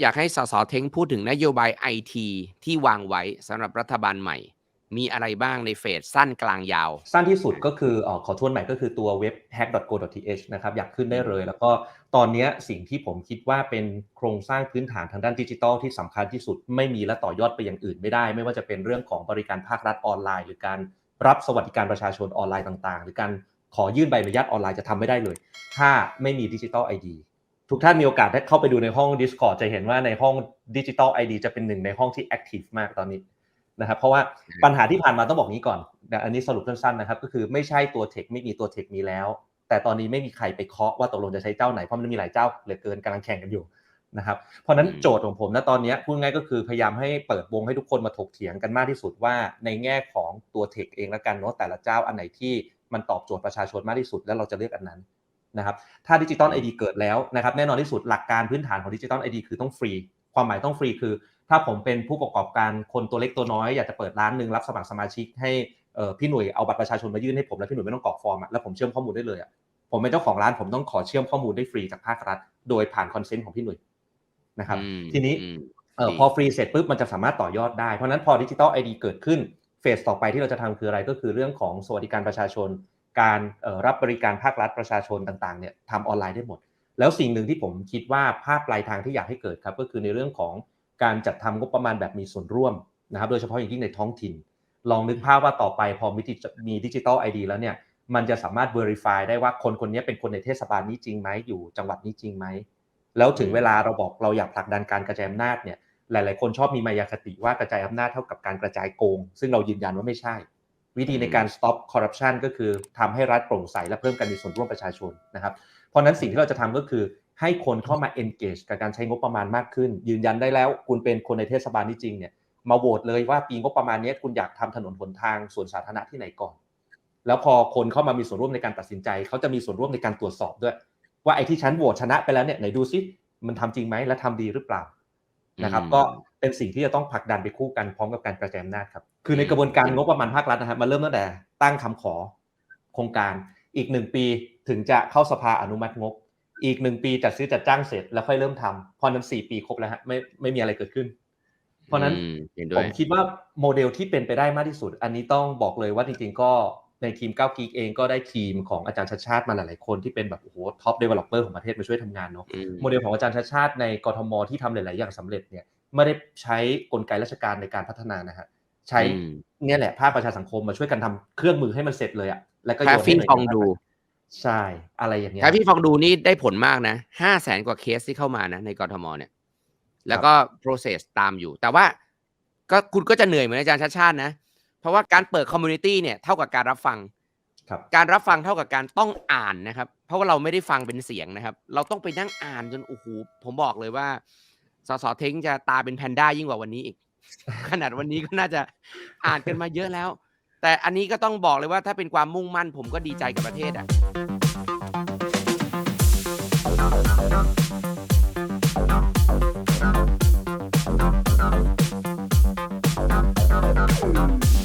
อยากให้สสเท้งพูดถึงนโยบายไอทีที่วางไว้สำหรับรัฐบาลใหม่ มีอะไรบ้างในเฟสสั้นกลางยาว สั้นที่สุดก็คืออขอทวนใหม่ก็คือตัวเว็บ hack.go.th นะครับอยากขึ้นได้เลย แล้วก็ตอนนี้สิ่งที่ผมคิดว่าเป็นโครงสร้างพื้นฐานทางด้านดิจิทัลที่สำคัญที่สุดไม่มีและต่อยอดไปอย่างอื่นไม่ได้ ไม่ว่าจะเป็นเรื่องของบริการภาครัฐออนไลน์ หรือการรับสวัสดิการประชาชนออนไลน์ต่างๆ หรือการขอยื่นใบอนุญาตออนไลน์จะทำไม่ได้เลย ถ้าไม่มีดิจิทัลไอดี ทุกท่านมีโอกาสได้เข้าไปดูในห้อง Discord จะเห็นว่าในห้องดิจิทัลไอดีจะเป็นหนึ่งในห้องที่แอคทีฟมากตอนนี้นะครับเพราะว่าปัญหาที่ผ่านมาต้องบอกงี้ก่อนแต่อันนี้สรุปสั้นๆนะครับก็คือไม่ใช่ตัวเทคไม่มีตัวเทคมีแล้ว แต่ตอนนี้ไม่มีใครไปเคาะว่าตกลงจะใช้เจ้าไหนเพราะมันมีหลายเจ้าเหลือเกินกำลังแข่งกันอยู่นะครับเพราะฉะนั้นอืมโจทย์ของผมณตอนนี้พูดง่ายก็คือพยายามให้เปิดวงให้ทุกคนมาถกเถียงกันมากที่สุดว่าในแง่ของตัวเทคเองแล้วกันเนาะแต่ละเจ้าอันไหนที่มันตอบโจทย์ประชาชนมากที่สุดแล้วเราจะเลือกอันนั้น นะครับถ้าดิจิตอลไอดีเกิดแล้วนะครับแน่นอนที่สุดหลักการพื้นฐานของดิจิตอลไอดีคือต้องฟรี ความหมายต้องฟรีคือ ถ้าผมเป็นผู้ประกอบการคนตัวเล็กตัวน้อยอยากจะเปิดร้านหนึ่งรับสมัครสมาชิกให้เอ่อพี่หนุ่ยเอาบัตรประชาชนมายื่นให้ผมแล้วพี่หนุ่ยไม่ต้องกรอกฟอร์มอะแล้วผมเชื่อมข้อมูลได้เลยอะผมเป็นเจ้าของร้านผมต้องขอเชื่อมข้อมูลได้ฟรีจากภาครัฐ โดยผ่านคอนเซนต์ของพี่หนุ่ยนะครับอืมทีนี้อืมเอ่อดีพอฟรีเสร็จปุ๊บมันจะสามารถต่อยอดได้เพราะฉะนั้นพอดิจิ t a ลไอดีเกิดขึ้นเฟสต่อไปที่เราจะทำคืออะไรก็คือเรื่องของสวัสดิการประชาชน การรับบริการภาครัฐประชาชนต่างๆเนี่ยทำออนไลน์ได้หมด แล้วสิ่งหนึ่งที่ผมคิดว่าภาพปลายทางที่อยากให้เกิดครับก็คือในเรื่องของการจัดทำงบประมาณแบบมีส่วนร่วมนะครับ โดยเฉพาะอย่างยิ่งในท้องถิ่น ลองนึกภาพว่าต่อไปพอมีดิจิมีดิจิตอลไอดีแล้วเนี่ยมันจะสามารถ Verify ได้ว่าคนคนนี้เป็นคนในเทศบาลนี้จริงไหมอยู่จังหวัดนี้จริงไหมแล้วถึงเวลาเราบอกเราอยากผลักดันการกระจายอำนาจเนี่ยหลาย ๆ คนชอบมีมายาคติว่ากระจายอำนาจเท่ากับการกระจายโกง ซึ่งเรายืนยันว่าไม่ใช่ วิธีในการ stop corruption ก็คือทำให้รัฐโปร่งใสและเพิ่มการมีส่วนร่วมประชาชนนะครับ เพราะฉะนั้นสิ่งที่เราจะทำก็คือให้คนเข้ามา engage กับการใช้งบประมาณมากขึ้น ยืนยันได้แล้ว คุณเป็นคนในเทศบาลนี้จริงเนี่ยมาโหวตเลยว่าปีงบประมาณนี้คุณอยากทำถนนหนทางส่วนสาธารณะที่ไหนก่อน แล้วพอคนเข้ามามีส่วนร่วมในการตัดสินใจ เขาจะมีส่วนร่วมในการตรวจสอบด้วย ว่าไอ้ที่ฉันโหวตชนะไปแล้วเนี่ยไหนดูซิมันทำจริงไหมและทำดีหรือเปล่านะครับอืมก็ เป็นสิ่งที่จะต้องผลักดันไปคู่กันพร้อมกับการกระจายอำนาจครับ คือในกระบวนการงบประมาณภาครัฐนะครับมันเริ่มตั้งแต่ตั้งคำขอโครงการอีกหนึ่งปีถึงจะเข้าสภาอนุมัติงบ อีกหนึ่งปีจัดซื้อจัดจ้างเสร็จแล้วค่อยเริ่มทำเพราะนั้นสี่ปีครบแล้วฮะไม่ไม่มีอะไรเกิดขึ้น เพราะฉะนั้นอืมเห็นด้ผวยมคิดว่าโมเดลที่เป็นไปได้มากที่สุด อันนี้ต้องบอกเลยว่าจริงๆก็ในทีมก้าวกีกเองก็ได้ทีมของอาจารย์ชัดชาติมาหลายๆคนที่เป็นแบบโอ้โหท็อปเดเวลลอปเปอร์ของประเทศมาช่วยทำงานเนาะอืมโมเดลของอาจารย์ชัดชาติในกทมที่ทำหลาย ๆ อย่างสำเร็จเนี่ย ไม่ได้ใช้กลไกราชการในการพัฒนานะฮะใช้อืมเนี่ยแหละภาคประชาสังคมมาช่วยกันทำเครื่องมือให้มันเสร็จเลยอะแล้วก็โยแค่นให้ฟินหน่วยฟองงานดูใช่ อะไรอย่างเงี้ยแค่พี่ฟองดูนี่ได้ผลมากนะห้าแสนกว่าเคสที่เข้ามานะในกรทมเนี่ย แล้วก็ process ตามอยู่ แต่ว่าก็คุณก็จะเหนื่อยเหมือนอาจารย์ชาติชาตินะ เพราะว่าการเปิด community เนี่ยเท่ากับการรับฟังครับการรับฟังเท่ากับการต้องอ่านนะครับ เพราะว่าเราไม่ได้ฟังเป็นเสียงนะครับ เราต้องไปนั่งอ่านจนโอ้โหผมบอกเลยว่า สสเท้งจะตาเป็นแพนด้ายิ่งกว่าวันนี้อีก ขนาดวันนี้ก็น่าจะอ่านกันมาเยอะแล้ว แต่อันนี้ก็ต้องบอกเลยว่าถ้าเป็นความมุ่งมั่นผมก็ดีใจกับประเทศอะう。